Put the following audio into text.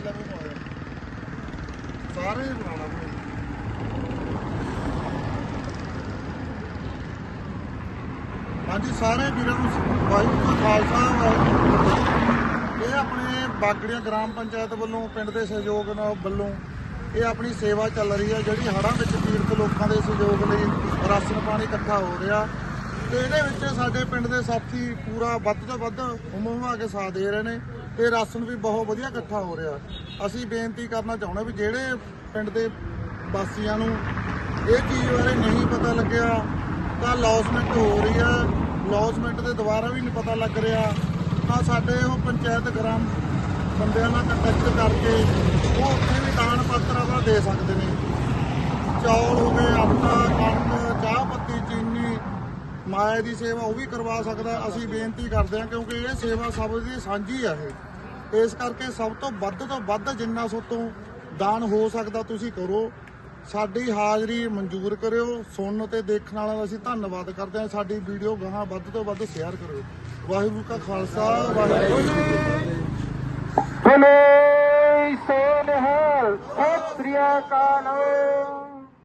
ਚੱਲ ਮੂੰਹ ਆ ਸਾਰੇ ਹੀ ਬਣਾ ਹਾਂਜੀ, ਸਾਰੇ ਵੀਰਾਂ ਨੂੰ ਵਾਹਿਗੁਰੂ ਜੀ ਖਾਲਸਾ ਵਾਹਿਗੁਰੂ। ਇਹ ਆਪਣੇ ਬਾਗੜੀਆਂ ਗ੍ਰਾਮ ਪੰਚਾਇਤ ਵੱਲੋਂ, ਪਿੰਡ ਦੇ ਸਹਿਯੋਗ ਨਾਲ ਵੱਲੋਂ ਇਹ ਆਪਣੀ ਸੇਵਾ ਚੱਲ ਰਹੀ ਹੈ, ਜਿਹੜੀ ਹੜ੍ਹਾਂ ਵਿੱਚ ਪੀੜਤ ਲੋਕਾਂ ਦੇ ਸਹਿਯੋਗ ਲਈ ਰਾਸ਼ਨ ਪਾਣੀ ਇਕੱਠਾ ਹੋ ਰਿਹਾ। ਤੇ ਇਹਦੇ ਵਿੱਚ ਸਾਡੇ ਪਿੰਡ ਦੇ ਸਾਥੀ ਪੂਰਾ ਵੱਧ ਤੋਂ ਵੱਧ ਹੁਮਾ ਕੇ ਸਾਥ ਦੇ ਰਹੇ ਨੇ। ਤੇ ਰਾਸ਼ਨ ਵੀ ਬਹੁਤ ਵਧੀਆ ਇਕੱਠਾ ਹੋ ਰਿਹਾ। ਅਸੀਂ ਬੇਨਤੀ ਕਰਨਾ ਚਾਹੁੰਦੇ ਵੀ ਜਿਹੜੇ ਪਿੰਡ ਦੇ ਵਾਸੀਆਂ ਨੂੰ ਇਹ ਚੀਜ਼ ਬਾਰੇ ਨਹੀਂ ਪਤਾ ਲੱਗਿਆ, ਤਾਂ ਲੌਸਮੈਂਟ ਹੋ ਰਹੀ ਹੈ। ਲੌਸਮੈਂਟ ਦੇ ਦੁਬਾਰਾ ਵੀ ਨਹੀਂ ਪਤਾ ਲੱਗ ਰਿਹਾ। ਤਾਂ ਸਾਡੇ ਉਹ ਪੰਚਾਇਤ ਗ੍ਰਾਮ ਬੰਦਿਆਂ ਨਾਲ ਕੰਟੈਕਟ ਕਰਕੇ ਉਹ ਉੱਥੇ ਵੀ ਦਾਨ ਪੱਤਰ ਆਪਣਾ ਦੇ ਸਕਦੇ ਨੇ। ਚੌਲ ਹੋ ਗਏ, ਆਟਾ ਕਣਕ ਚਾਹ ਪੱਤੀ, ਚੀਨੀ ਮਾਇਆ ਦੀ ਸੇਵਾ ਉਹ ਵੀ ਕਰਵਾ ਸਕਦਾ। ਅਸੀਂ ਬੇਨਤੀ ਕਰਦੇ ਹਾਂ ਕਿਉਂਕਿ ਇਹ ਸੇਵਾ ਸਭ ਦੀ ਸਾਂਝੀ ਆ ਇਹ। ਇਸ ਕਰਕੇ ਸਭ ਤੋਂ ਵੱਧ ਤੋਂ ਵੱਧ ਜਿੰਨਾ ਸੋਤੋਂ ਦਾਨ ਹੋ ਸਕਦਾ ਤੁਸੀਂ ਕਰੋ। ਸਾਡੀ ਹਾਜ਼ਰੀ ਮਨਜ਼ੂਰ ਕਰਿਓ। ਸੁਣਨ ਤੇ ਦੇਖਣ ਵਾਲਿਆਂ ਦਾ ਅਸੀਂ ਧੰਨਵਾਦ ਕਰਦੇ ਹਾਂ। ਸਾਡੀ ਵੀਡੀਓ ਗਾਹਾਂ ਵੱਧ ਤੋਂ ਵੱਧ ਸ਼ੇਅਰ ਕਰਿਓ। ਵਾਹਿਗੁਰੂ ਕਾ ਖਾਲਸਾ, ਵਾਹਿਗੁਰੂ ਜੀ ਬੋਲੇ ਸੋ ਸਤਿ ਸ੍ਰੀ ਅਕਾਲ।